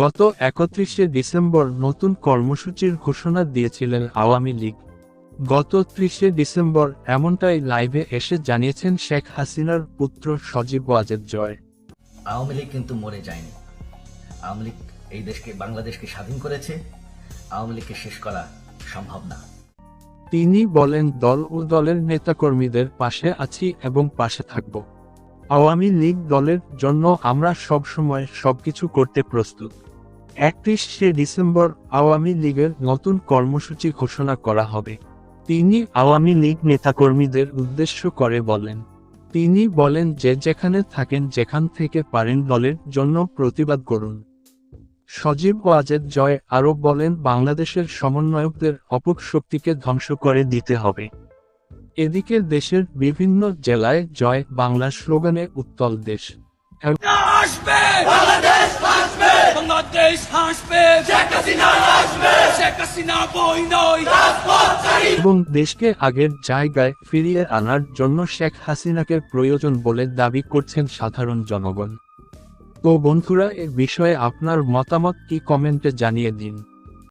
গত একত্রিশে ডিসেম্বর নতুন কর্মসূচির ঘোষণা দিয়েছিলেন আওয়ামী লীগ। গত ত্রিশে ডিসেম্বর এমনটাই লাইভে এসে জানিয়েছেন শেখ হাসিনার পুত্র সজীব ওয়াজেদ জয়। আওয়ামী লীগ কিন্তু মরে যায়নি। আওয়ামী লীগ এই দেশকে, বাংলাদেশকে স্বাধীন করেছে। আওয়ামী লীগকে শেষ করা সম্ভব না। তিনি বলেন, দল ও দলের নেতাকর্মীদের পাশে আছি এবং পাশে থাকব। আওয়ামী লীগ দলের জন্য আমরা সবসময় সবকিছু করতে প্রস্তুত। একত্রিশে ডিসেম্বর আওয়ামী লীগের নতুন কর্মসূচি ঘোষণা করা হবে। তিনি আওয়ামী লীগ নেতাকর্মীদের উদ্দেশ্য করে বলেন, তিনি বলেন, যে যেখানে থাকেন, যেখান থেকে পারেন, দলের জন্য প্রতিবাদ করুন। সজীব ওয়াজেদ জয় আরও বলেন বাংলাদেশের সমন্বয়কদের অপক শক্তিকে ধ্বংস করে দিতে হবে। এদিকে দেশের বিভিন্ন জেলায় জয় বাংলা স্লোগানে উত্তল দেশ। এবং দেশকে আগের জায়গায় ফিরিয়ে আনার জন্য শেখ হাসিনাকে প্রয়োজন বলে দাবি করছেন সাধারণ জনগণ। তো বন্ধুরা এ বিষয়ে আপনার মতামত কি কমেন্টে জানিয়ে দিন।